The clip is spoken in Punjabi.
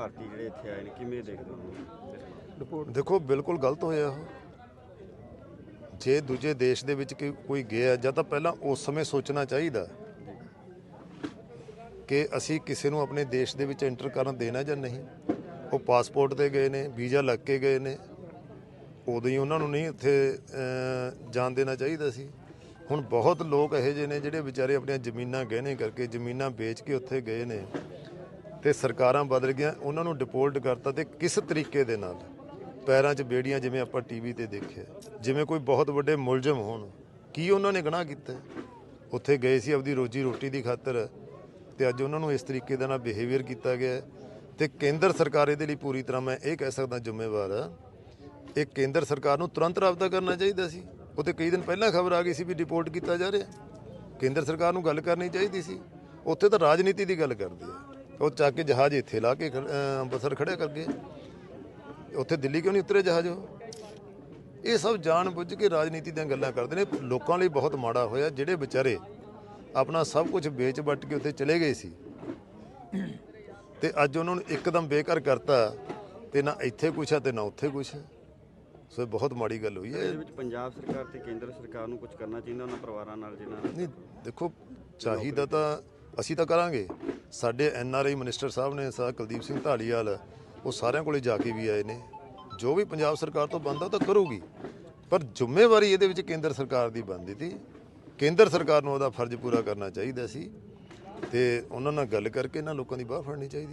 ਭਾਰਤੀ ਜਿਹੜੇ ਇੱਥੇ ਆਏ ਨੇ, ਕਿਵੇਂ ਦੇਖਦੇ ਹੋ? ਦੇਖੋ, ਬਿਲਕੁਲ ਗਲਤ ਹੋਇਆ ਉਹ। ਜੇ ਦੂਜੇ ਦੇਸ਼ ਦੇ ਵਿੱਚ ਕੋਈ- ਗਿਆ, ਜਾਂ ਤਾਂ ਪਹਿਲਾਂ ਉਸ ਸਮੇਂ ਸੋਚਣਾ ਚਾਹੀਦਾ ਕਿ ਅਸੀਂ ਕਿਸੇ ਨੂੰ ਆਪਣੇ ਦੇਸ਼ ਦੇ ਵਿੱਚ ਐਂਟਰ ਕਰਨ ਦੇਣਾ ਜਾਂ ਨਹੀਂ। ਉਹ ਪਾਸਪੋਰਟ ਤੇ ਗਏ ਨੇ, ਵੀਜ਼ਾ ਲੱਗ ਕੇ ਗਏ ਨੇ। ਉਦੋਂ ਹੀ ਉਹਨਾਂ ਨੂੰ ਨਹੀਂ ਇੱਥੇ ਜਾਣ ਦੇਣਾ ਚਾਹੀਦਾ ਸੀ। ਹੁਣ ਬਹੁਤ ਲੋਕ ਇਹੋ ਜਿਹੇ ਨੇ ਜਿਹੜੇ ਵਿਚਾਰੇ ਆਪਣੀਆਂ ਜ਼ਮੀਨਾਂ ਗਹਿਣੇ ਕਰਕੇ ਜ਼ਮੀਨਾਂ ਵੇਚ ਕੇ ਉੱਥੇ ਗਏ ਨੇ। ਤੇ ਸਰਕਾਰਾਂ ਬਦਲ ਗਈਆਂ, ਉਹਨਾਂ ਨੂੰ ਡਿਪੋਰਟ ਕਰਤਾ ਤੇ ਕਿਸ ਤਰੀਕੇ ਦੇ ਨਾਲ? ਪੈਰਾਂ 'ਚ ਬੇੜੀਆਂ ਜਿਵੇਂ ਆਪਾਂ ਟੀਵੀ ਤੇ ਦੇਖਿਆ, ਜਿਵੇਂ ਕੋਈ ਬਹੁਤ ਵੱਡੇ ਮੁਲਜ਼ਮ ਹੋਣ, ਕੀ ਉਹਨਾਂ ਨੇ ਗੁਨਾਹ ਕੀਤਾ? ਉੱਥੇ ਗਏ ਸੀ ਆਪਦੀ ਰੋਜੀ ਰੋਟੀ ਦੀ ਖਾਤਰ ਤੇ ਅੱਜ ਉਹਨਾਂ ਨੂੰ ਇਸ ਤਰੀਕੇ ਦਾ ਨਾਲ ਬਿਹੇਵੀਅਰ ਕੀਤਾ ਗਿਆ ਹੈ। ਤੇ ਕੇਂਦਰ ਸਰਕਾਰ ਇਹਦੇ ਲਈ ਪੂਰੀ ਤਰ੍ਹਾਂ ਮੈਂ ਇਹ ਕਹਿ ਸਕਦਾ ਜ਼ਿੰਮੇਵਾਰ ਆ ਇਹ ਕੇਂਦਰ ਸਰਕਾਰ ਨੂੰ ਤੁਰੰਤ ਰਾਬਤਾ ਕਰਨਾ ਚਾਹੀਦਾ ਸੀ। ਉਹ ਤੇ ਕਈ ਦਿਨ ਪਹਿਲਾਂ ਖਬਰ ਆ ਗਈ ਸੀ ਵੀ ਡਿਪੋਰਟ ਕੀਤਾ ਜਾ ਰਿਹਾ। ਕੇਂਦਰ ਸਰਕਾਰ ਨੂੰ ਗੱਲ ਕਰਨੀ ਚਾਹੀਦੀ ਸੀ। ਉੱਥੇ ਤਾਂ ਰਾਜਨੀਤੀ ਦੀ ਗੱਲ ਕਰਦੀ ਹੈ ਉਹ ਚੱਕ ਕੇ ਜਹਾਜ਼ ਇੱਥੇ ਲਾ ਕੇ ਅੰਮ੍ਰਿਤਸਰ ਖੜਿਆ ਕਰ ਗਏ ਉੱਥੇ ਦਿੱਲੀ ਕਿਉਂ ਨਹੀਂ ਉਤਰੇ ਜਹਾਜ਼ ਉਹ? ਇਹ ਸਭ ਜਾਣ ਬੁੱਝ ਕੇ ਰਾਜਨੀਤੀ ਦੀਆਂ ਗੱਲਾਂ ਕਰਦੇ ਨੇ। ਲੋਕਾਂ ਲਈ ਬਹੁਤ ਮਾੜਾ ਹੋਇਆ ਜਿਹੜੇ ਵਿਚਾਰੇ ਆਪਣਾ ਸਭ ਕੁਝ ਵੇਚ ਵੱਟ ਕੇ ਉੱਥੇ ਚਲੇ ਗਏ ਸੀ। ਤੇ ਅੱਜ ਉਹਨਾਂ ਨੂੰ ਇੱਕਦਮ ਬੇਘਰ ਕਰਤਾ ਤੇ ਨਾ ਇੱਥੇ ਕੁਛ ਹੈ ਤੇ ਨਾ ਉੱਥੇ ਕੁਛ। ਹੈ ਸੋ ਇਹ ਬਹੁਤ ਮਾੜੀ ਗੱਲ ਹੋਈ ਹੈ। ਇਹਦੇ ਵਿੱਚ ਪੰਜਾਬ ਸਰਕਾਰ ਤੇ ਕੇਂਦਰ ਸਰਕਾਰ ਨੂੰ ਕੁਝ ਕਰਨਾ ਚਾਹੀਦਾ ਉਹਨਾਂ ਪਰਿਵਾਰਾਂ ਨਾਲ ਜਿਨ੍ਹਾਂ ਨਹੀਂ ਦੇਖੋ ਚਾਹੀਦਾ ਤਾਂ ਅਸੀਂ ਤਾਂ ਕਰਾਂਗੇ। ਸਾਡੇ ਐਨ ਆਰ ਆਈ ਮਿਨਿਸਟਰ ਸਾਹਿਬ ਨੇ ਸਾ ਕੁਲਦੀਪ ਸਿੰਘ ਢਾਲੀਵਾਲ ਉਹ ਸਾਰਿਆਂ ਕੋਲੇ ਜਾ ਕੇ ਵੀ ਆਏ ਨੇ। ਜੋ ਵੀ ਪੰਜਾਬ ਸਰਕਾਰ ਤੋਂ ਬਣਦਾ ਉਹ ਤਾਂ ਕਰੂਗੀ। ਪਰ ਜ਼ਿੰਮੇਵਾਰੀ ਇਹਦੇ ਵਿੱਚ ਕੇਂਦਰ ਸਰਕਾਰ ਦੀ ਬਣਦੀ ਸੀ। ਕੇਂਦਰ ਸਰਕਾਰ ਨੂੰ ਉਹਦਾ ਫਰਜ਼ ਪੂਰਾ ਕਰਨਾ ਚਾਹੀਦਾ ਸੀ। ਤੇ ਉਹਨਾਂ ਨਾਲ ਗੱਲ ਕਰਕੇ ਇਹਨਾਂ ਲੋਕਾਂ ਦੀ ਬਾਹ ਫੜਨੀ ਚਾਹੀਦੀ।